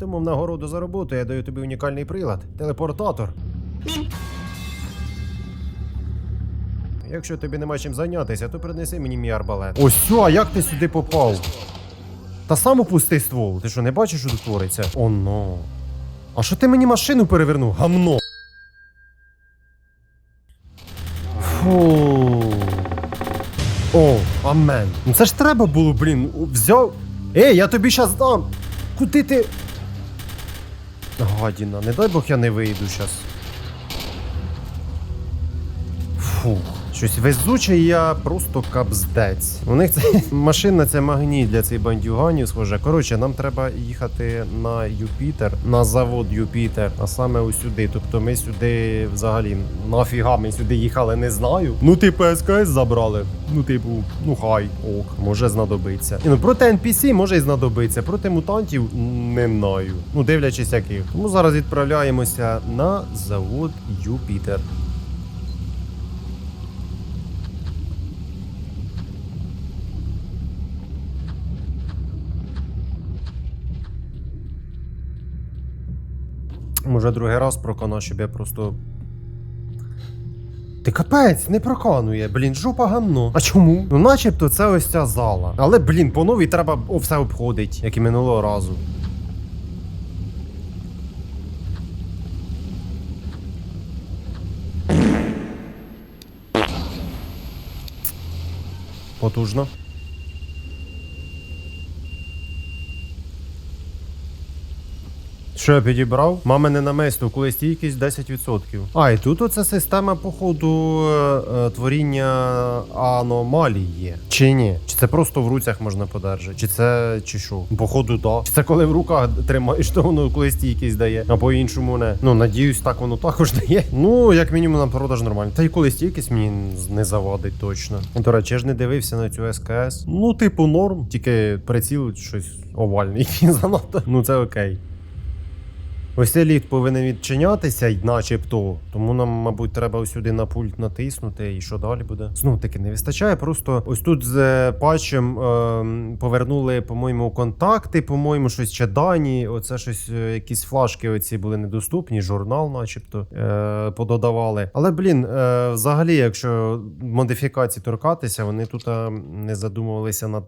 Тому в нагороду за роботу я даю тобі унікальний прилад телепортатор. Якщо тобі нема чим зайнятися, то принеси мені мій арбалет. Ось а як ти сюди попав? Та сам опусти ствол. Ти що, не бачиш, що тут твориться? О, но. А що ти мені машину перевернув? Гамно. Фу. О, амен. Ну це ж треба було, блін. Взяв. Ей, я тобі щас дам. Куди ти. Гадіна, не дай Бог я не вийду щас. Щось везуче, я просто капздець. У них це машина це магніт для цих бандюганів, схоже. Коротше, нам треба їхати на Юпітер, на завод Юпітер, а саме ось сюди. Тобто ми сюди взагалі нафіга ми сюди їхали, не знаю. Ну, типу, СКС забрали. Ну, типу, ну хай, ок, може знадобиться. І, ну проти NPC може і знадобиться, проти мутантів не знаю. Ну, дивлячись яких. Тому зараз відправляємося на завод Юпітер. Може, другий раз прокана, щоб я просто. Ти капець, не проканує, блін, жопа гамно. А чому? Ну, начебто це ось ця зала. Але, блін, по новій треба все обходить, як і минулого разу. Потужно. Що я підібрав? Мамине намисто, коли стійкість 10%. А, і тут оця система, походу, е, е, творіння аномалій є. Чи ні? Чи це просто в руцях можна подержати? Чи це чи що? Походу, да. Чи це коли в руках тримаєш, то воно коли стійкість дає, а по-іншому не. Ну, надіюсь, так воно також дає. Ну, як мінімум, на продаж нормально. Та й коли стійкість мені не завадить точно. До речі, я ж не дивився на цю СКС. Ну, типу, норм, тільки приціл щось овальний. занадто. Ну, це окей. Ось цей ліфт повинен відчинятися, начебто. Тому нам, мабуть, треба ось сюди на пульт натиснути, і що далі буде. Знов таки не вистачає. Просто ось тут з е, патчем е, повернули, по-моєму, контакти, по-моєму, щось ще дані. Оце щось, е, якісь флажки оці були недоступні, журнал, начебто, е, пододавали. Але, блін, е, взагалі, якщо модифікації торкатися, вони тут е, не задумувалися над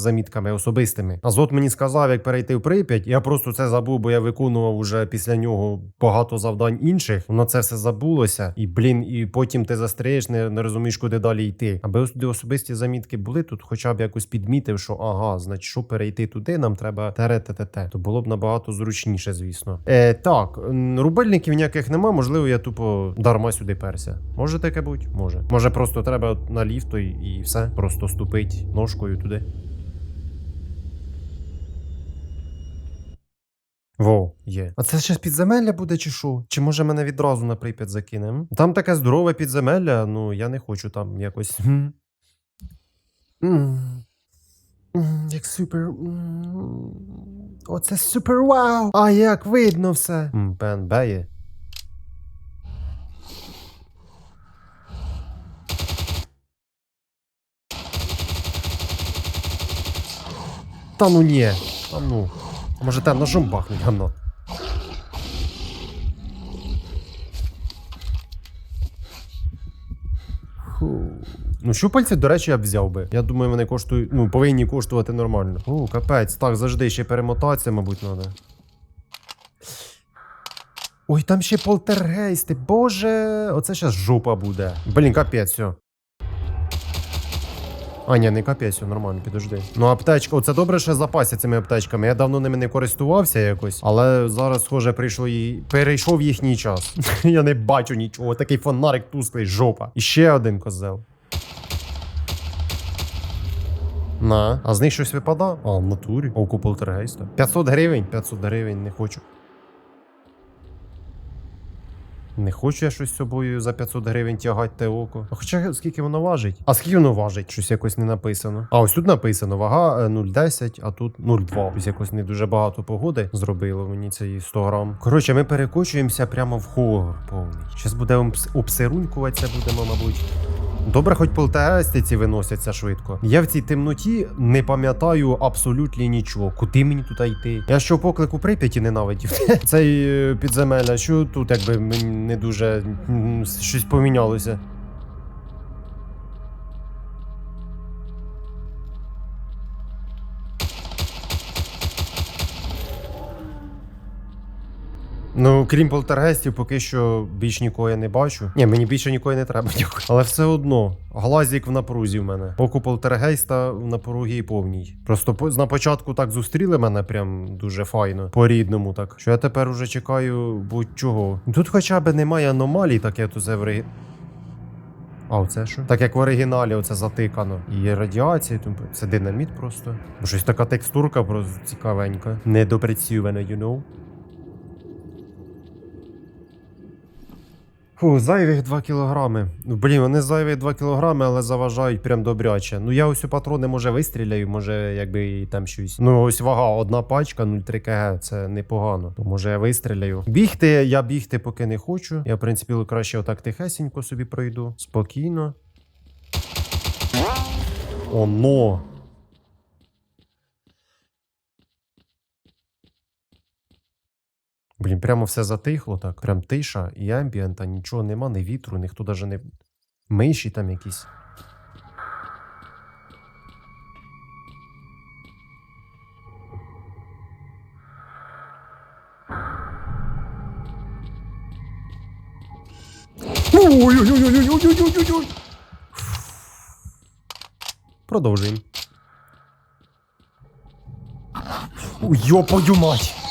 замітками особистими. Азот мені сказав, як перейти в Прип'ять, я просто це забув, бо я виконував уже після нього багато завдань інших. На це все забулося, і блін, і потім ти застряєш, не, не розумієш, куди далі йти. Аби особисті замітки були, тут хоча б якось підмітив, що ага, значить, що перейти туди, нам треба тере-те-те-те. То було б набагато зручніше, звісно. Е, так, рубельників ніяких нема, можливо, я тупо дарма сюди перся. Може таке бути? Може. Може, просто треба на ліфт і, і все. Просто ступить ножкою туди. Во, є. А це ще підземелля буде, чи що? Чи може мене відразу на Прип'ять закинем? Там таке здорове підземелля, ну я не хочу там якось. М. М. М, Як супер. М. Оце супер вау! А як видно все. М, Пен беє. Та ну ні. Та ну. Може там ножом бахнуть гамно. Ну, щупальці, до речі, я б взяв би. Я думаю, вони коштують, ну, повинні коштувати нормально. О, капець. Так, завжди ще перемотатися, мабуть, треба. Ой, там ще полтергейсти. Боже, оце зараз жопа буде. Блін, капець, все. А, ні, не капець, нормально, підожди. Ну, аптечка, оце добре, що запасся цими аптечками. Я давно ними не користувався якось, але зараз, схоже, прийшло і перейшов їхній час. Я не бачу нічого. Такий фонарик тусклий, жопа. І ще один козел. На, а з них щось випадає? А, в натурі. Оку полтергейста. 500 гривень? 500 гривень, не хочу. Не хочу я щось собою за 500 гривень тягати те око. А хоча скільки воно важить? А скільки воно важить? Щось якось не написано. А ось тут написано вага е, 0,10, а тут 0,2. Ось якось не дуже багато погоди зробило мені цей 100 грам. Коротше, ми перекочуємося прямо в хор повний. Щас буде обс- обсирунькуватися будемо, мабуть. Добре, хоч полтестиці виносяться швидко. Я в цій темноті не пам'ятаю абсолютно нічого. Куди мені туди йти? Я що поклику Прип'яті ненавидів. Цей е, підземелля, що тут якби мені не дуже щось помінялося. Ну, крім полтергестів, поки що більш нікого я не бачу. Ні, мені більше нікого не треба. Але все одно, глазік в напрузі в мене. Поки полтергейста в напругі повній. Просто по- на початку так зустріли мене прям дуже файно, по-рідному так. Що я тепер уже чекаю будь-чого. Тут хоча б немає аномалій, так як тут регі... А, оце що? Так як в оригіналі оце затикано. І радіація, це динаміт просто. Щось така текстурка просто цікавенька. Недопрацьована, you know. Фу, зайвих 2 кілограми. Ну, Блін, вони зайві 2 кілограми, але заважають прям добряче. Ну я ось у патрони може вистріляю, може якби і там щось. Ну ось вага, одна пачка 0,3 кг, це непогано. То може я вистріляю. Бігти, я бігти поки не хочу. Я, в принципі, краще отак тихесенько собі пройду. Спокійно. Оно. Блін, прямо все затихло так. Прям тиша і амбієнта, нічого нема, ні вітру, ніхто навіть не. Миші там якісь. Продовжуємо. Ой, Йопою мать!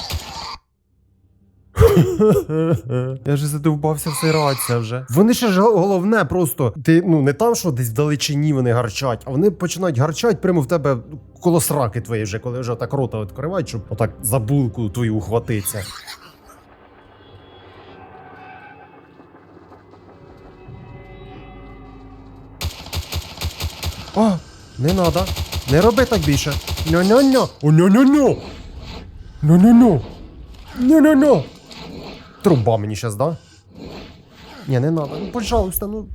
Я ж задовбався всиратися вже. Вони ще ж головне просто. Ти ну не там, що десь вдалечині вони гарчать, а вони починають гарчать прямо в тебе коло сраки твої вже, коли вже так рота відкривають, щоб отак за булку твою ухватитися. О, не надо. Не роби так більше. Ньо-ньо-ньо. О, ньо-ньо-ньо. Ньо-ньо-ньо. Ньо-ньо-ньо. Труба мені щас, да? Ні, не надо. Ну, пожалуйста, ну.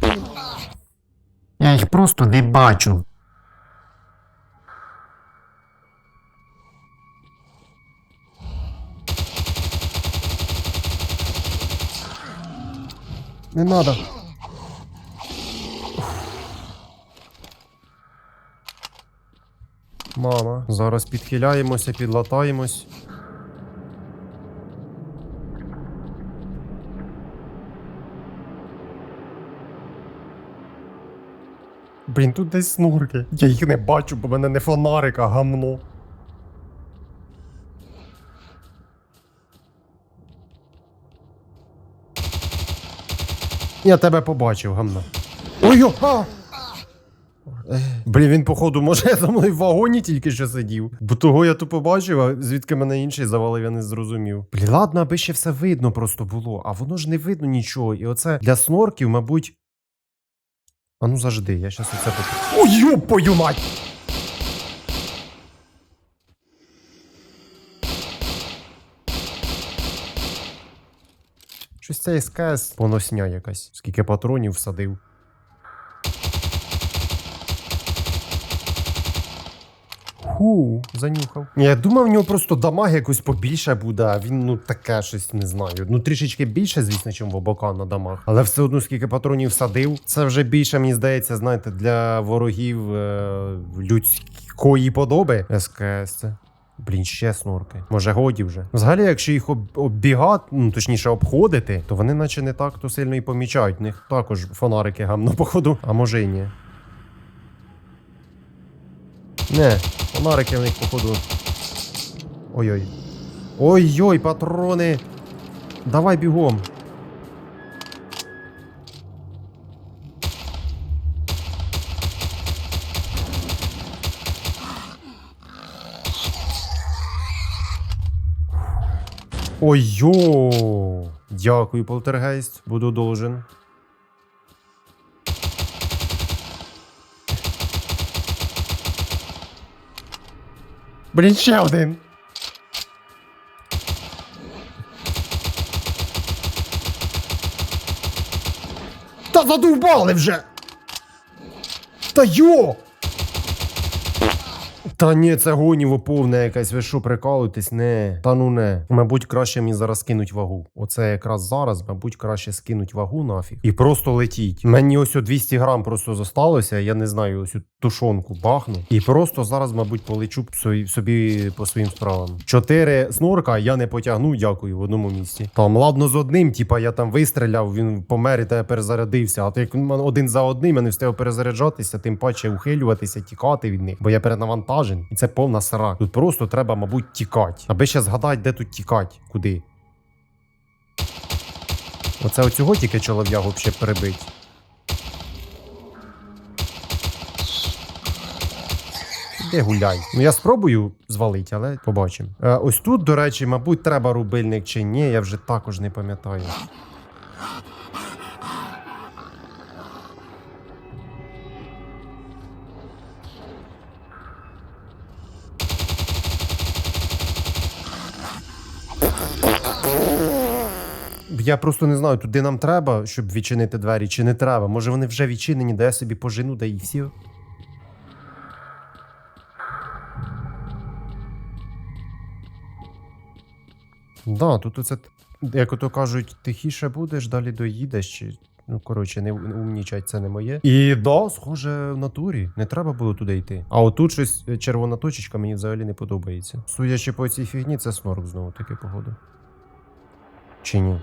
Я їх просто не бачу. Не надо. Мама, зараз підхиляємося, підлатаємось. Блін, тут десь снурки. Я їх не бачу, бо в мене не фонарик, а гамно. Я тебе побачив, гамно. Ой, а! Блін, він, походу, може за мною в вагоні тільки що сидів. Бо того я тупо бачив, а звідки мене інший завалив, я не зрозумів. Блін, ладно, аби ще все видно просто було, а воно ж не видно нічого. І оце для снорків, мабуть. А ну завжди, я щас оце тут. Ой, йопою мать! Щось це СКС поносня якась. Скільки патронів всадив. Ху, занюхав. Я думав, в нього просто дамаг якось побільше буде, а він ну таке щось не знаю. Ну трішечки більше, звісно, чим в обока на дамаг. Але все одно, скільки патронів садив, це вже більше, мені здається, знаєте, для ворогів е- людської подоби. СКС це. Блін, ще снорки. Може, годі вже. Взагалі, якщо їх об- оббігати, ну точніше обходити, то вони наче не так то сильно і помічають. В них також фонарики гамно походу, а може і ні. Не, фонарики в них, походу. Ой-ой. Ой-ой, патрони. Давай бігом. Ой-йо! Дякую, полтергейст. Буду должен. Блін, ще один. Та задовбали вже. Та йо! Та ні, це гоніво повне якесь. Ви що, прикалуєтесь? Не. Та ну не. Мабуть, краще мені зараз скинуть вагу. Оце якраз зараз, мабуть, краще скинуть вагу нафіг. І просто летіть. Мені ось о 200 грам просто зосталося. Я не знаю, ось тушонку бахну. І просто зараз, мабуть, полечу собі, по своїм справам. Чотири снорка я не потягну, дякую, в одному місці. Там, ладно, з одним, типа я там вистріляв, він помер і тебе перезарядився. А ти як один за одним, я не встиг перезаряджатися, тим паче ухилюватися, тікати від них, бо я перенавантажен. І це повна сара. Тут просто треба, мабуть, тікати. Аби ще згадати, де тут тікати, куди. Оце оцього тільки чолов'ягу ще перебить. Де гуляй? Ну я спробую звалити, але побачимо. Е, ось тут, до речі, мабуть, треба рубильник чи ні, я вже також не пам'ятаю. Я просто не знаю, туди нам треба, щоб відчинити двері, чи не треба. Може вони вже відчинені, де я собі пожену, де і всі. Да, тут оце, як ото кажуть, тихіше будеш, далі доїдеш. Чи... Ну, коротше, не умнічать, це не моє. І да, схоже, в натурі. Не треба було туди йти. А отут щось е, червона точечка мені взагалі не подобається. Судячи по цій фігні, це снорк знову таки, походу. Чи ні?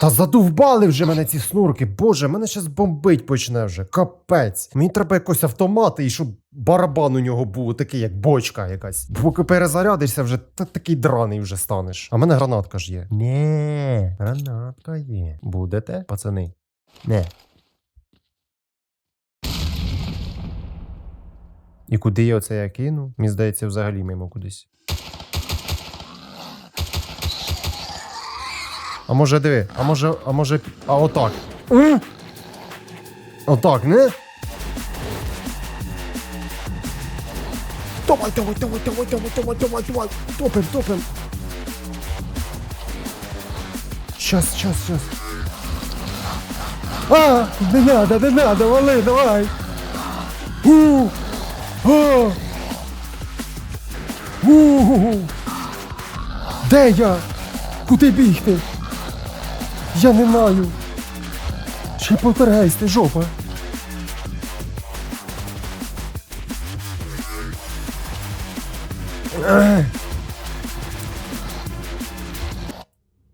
Та задовбали вже мене ці снурки. Боже, мене щас бомбить почне вже. Капець. Мені треба якось автомати, і щоб барабан у нього був такий, як бочка якась. Поки перезарядишся, вже та такий драний вже станеш. А мене гранатка ж є. Не, гранатка є. Будете, пацани? Не. І куди я оце я кину? Мені здається, взагалі мимо кудись. А може диви, а може, а може, а отак. Е? Отак, не? Давай, давай, давай, давай, давай, давай, давай, давай. Топим, топим. Щас, щас, щас. А, не надо, не надо, вали, давай. У. де я? Куди бігти? Я не маю. Ще полтергейсти, жопа.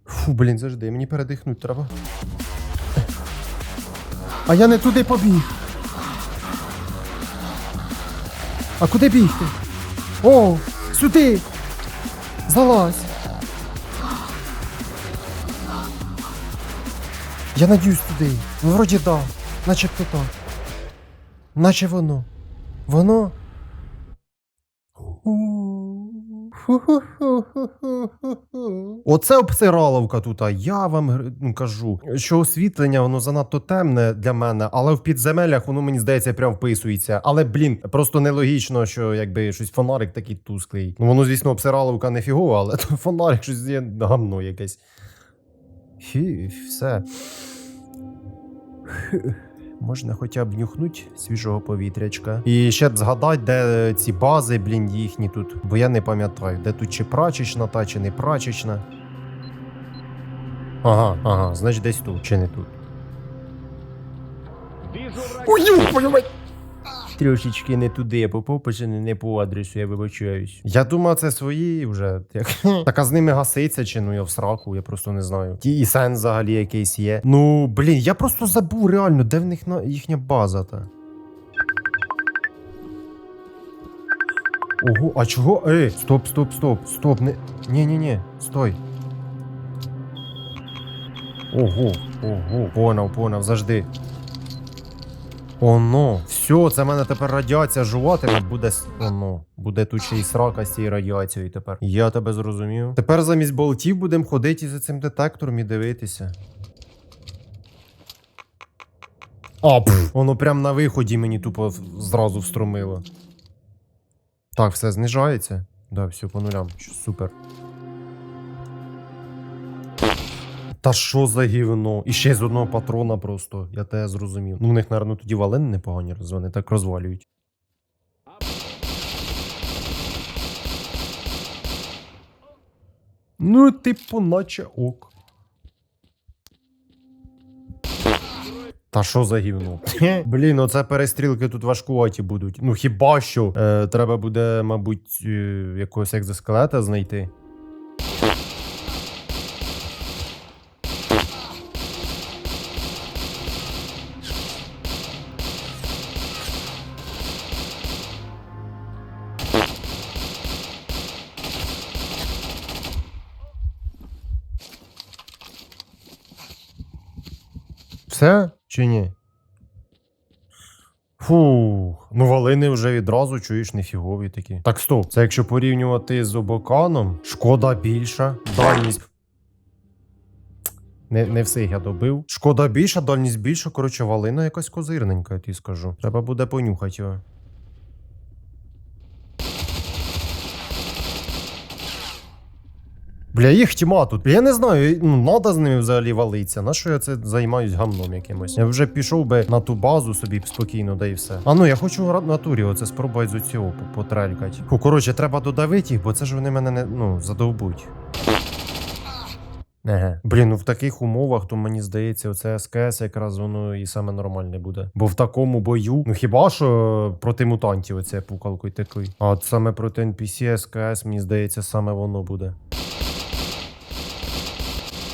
Фу, блін, завжди, мені передихнути треба. А я не туди побіг. А куди бігти? О, сюди! Залазь! Я надіюсь туди. Ну, вроді да. Наче Начебто так. Наче воно. Воно. Оце обсираловка тут. а Я вам ну, кажу, що освітлення воно занадто темне для мене, але в підземеллях воно мені здається прям вписується. Але блін, просто нелогічно, що якби щось фонарик такий тусклий. Ну воно, звісно, обсираловка не фігова, але то фонарик щось є гамно якесь. Фі, все. Можна хоча б нюхнуть свіжого повітрячка. І ще б згадати, де ці бази, блін, їхні тут. Бо я не пам'ятаю, де тут чи прачечна та, чи не прачечна. Ага, ага, значить десь тут, чи не тут. Ой, ой, Трошечки не туди, я попав почини не по адресу, я вибачаюсь. Я думав, це свої вже. Так а з ними гаситься, чи ну я в сраку, я просто не знаю. Ті і сенс взагалі якийсь є. Ну, блін, я просто забув реально, де в них на... їхня база та. Ого, а чого? Ей, стоп, стоп, стоп, стоп, не. Ні-ні-ні, стой. Ого, ого, поняв, поняв, завжди. Оно, все, це в мене тепер радіація жуватиме, буде с- оно. Буде тут ще й срака з цією радіацією тепер. Я тебе зрозумів. Тепер замість болтів будемо ходити за цим детектором і дивитися. А, пф, воно прям на виході мені тупо зразу встромило. Так, все знижається. Да, все по нулям. Супер. Та що за гівно? І ще з одного патрона просто. Я те зрозумів. Ну, у них, напевно, тоді валени непогані роз- вони так розвалюють. Ну, типу, наче ок. Та що за гівно? Блін, оце перестрілки тут важкуваті будуть. Ну хіба що е, треба буде, мабуть, е, якогось екзоскелета знайти. Фух, ну валини вже відразу чуєш нефігові такі. Так стоп, це якщо порівнювати з обоканом, шкода більша, дальність. Не, не всіх я добив. Шкода більша, дальність більша, коротше, валина якась козирненька, я тобі скажу. Треба буде понюхати його. Бля, їх тьма тут. Я не знаю, ну надо з ними взагалі валитися. На що я це займаюсь гамном якимось? Я вже пішов би на ту базу собі спокійно, да і все. А ну я хочу в натурі оце спробувати з цього потрелькати. Фу, коротше, треба додавити їх, бо це ж вони мене не ну, задовбуть. Еге. Блін, ну в таких умовах, то мені здається, оце СКС якраз воно і саме нормальне буде. Бо в такому бою, ну хіба що проти мутантів оце пукалкою такий. А от саме проти NPC СКС, мені здається, саме воно буде.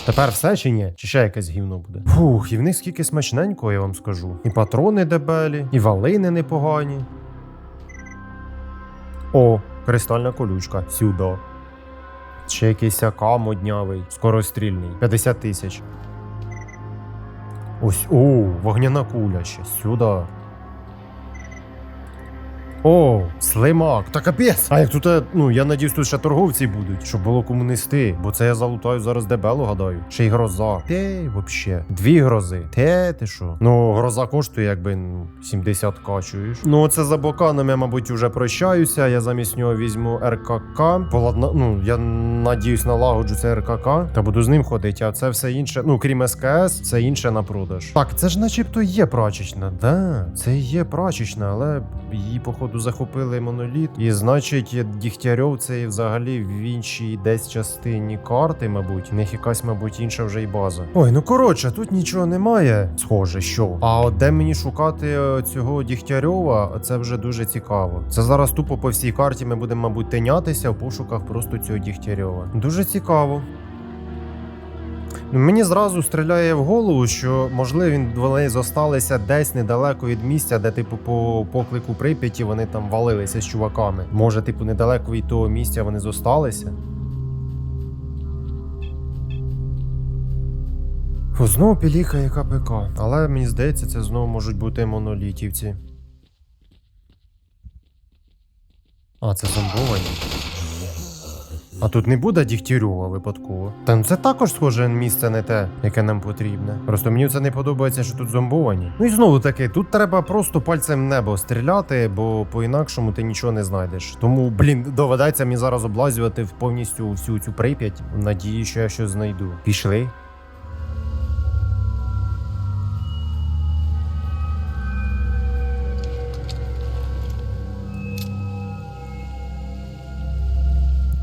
Тепер все чи ні? Чи ще якесь гівно буде? Фух, і в них скільки смачненького, я вам скажу. І патрони дебелі, і валини непогані. О, кристальна колючка. Сюди. Ще якийсь ака моднявий, скорострільний. 50 тисяч. Ось, о, вогняна куля ще. Сюди. О, слимак, та капець. А як тут, е, ну я надіюсь, тут ще торговці будуть, щоб було кому нести, бо це я залутаю зараз дебело, гадаю. Ще й гроза. Те, вообще. Дві грози. Те, ти що? Ну, гроза коштує, якби ну, 70 к чуєш. Ну, це за боканом я, мабуть, вже прощаюся. Я замість нього візьму РКК. Поладна, ну, я надіюсь, налагоджу це РКК та буду з ним ходити, а це все інше, ну крім СКС, все інше на продаж. Так, це ж начебто є прачечна. Да, це є прачечна, але її, походу, захопили моноліт. І значить, Дігтярьов це взагалі в іншій десь частині карти, мабуть. В них якась, мабуть, інша вже й база. Ой, ну коротше, тут нічого немає. Схоже, що. А от де мені шукати е, цього Дігтярьова, це вже дуже цікаво. Це зараз тупо по всій карті ми будемо, мабуть, тинятися в пошуках просто цього Дігтярьова. Дуже цікаво. Мені зразу стріляє в голову, що можливо вони зосталися десь недалеко від місця, де, типу, по поклику Прип'яті вони там валилися з чуваками. Може, типу, недалеко від того місця вони зосталися. Знову пілікає КПК. Але мені здається, це знову можуть бути монолітівці. А, це зомбовані. А тут не буде Дігтярьова випадково. Та ну це також схоже місце не те, яке нам потрібне. Просто мені це не подобається, що тут зомбовані. Ну і знову таки, тут треба просто пальцем небо стріляти, бо по-інакшому ти нічого не знайдеш. Тому, блін, доведеться мені зараз облазювати повністю всю цю прип'ять. Надії, що я щось знайду. Пішли.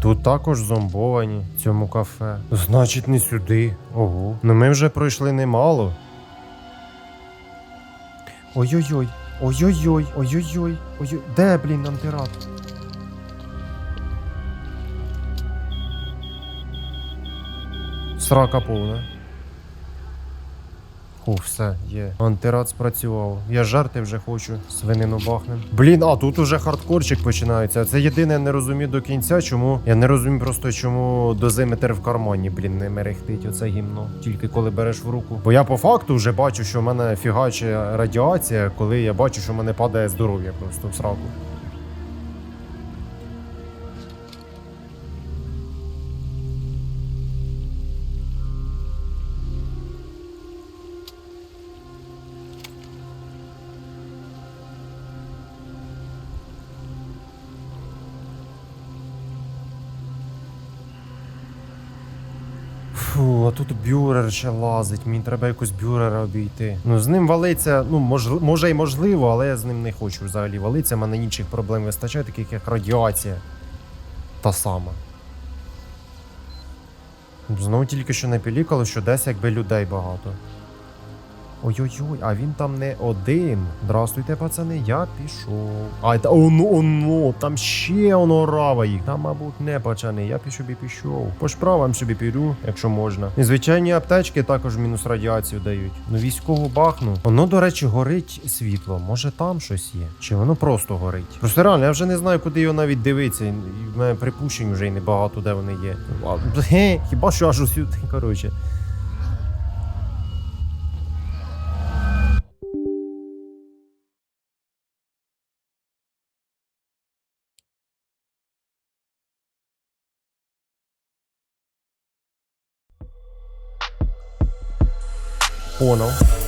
Тут також зомбовані в цьому кафе. Значить, не сюди. Ого. Ну ми вже пройшли немало. Ой-ой-ой. Ой-ой-ой. Ой-ой-ой. Ой-ой. Де, блін, антирад? Срака повна. О, все, є. Антирад спрацював. Я жарти вже хочу. Свинину бахнем. Блін, а тут уже хардкорчик починається. Це єдине я не розумію до кінця, чому. Я не розумію просто, чому дозиметр в кармані, блін, не мерехтить оце гімно. Тільки коли береш в руку. Бо я по факту вже бачу, що в мене фігаче радіація, коли я бачу, що в мене падає здоров'я просто в сраку. Тут бюрер ще лазить, мені треба якось бюрера обійти. Ну, з ним валиться, ну, мож, може й можливо, але я з ним не хочу взагалі валитися. У мене інших проблем вистачає, таких як радіація. Та сама. Знову тільки що не пілікало, що десь якби людей багато. Ой-ой-ой, а він там не один. Здравствуйте, пацани, я пішов. А, та оно, оно, там ще оно рава їх. Там, мабуть, не пацани, я пішов і пішов. По справам собі піду, якщо можна. І звичайні аптечки також мінус радіацію дають. Ну, військову бахну. Воно, до речі, горить світло. Може там щось є? Чи воно просто горить? Просто реально, я вже не знаю, куди його навіть дивитися. В мене припущень вже й небагато, де вони є. Хіба що аж усюди, коротше. uno.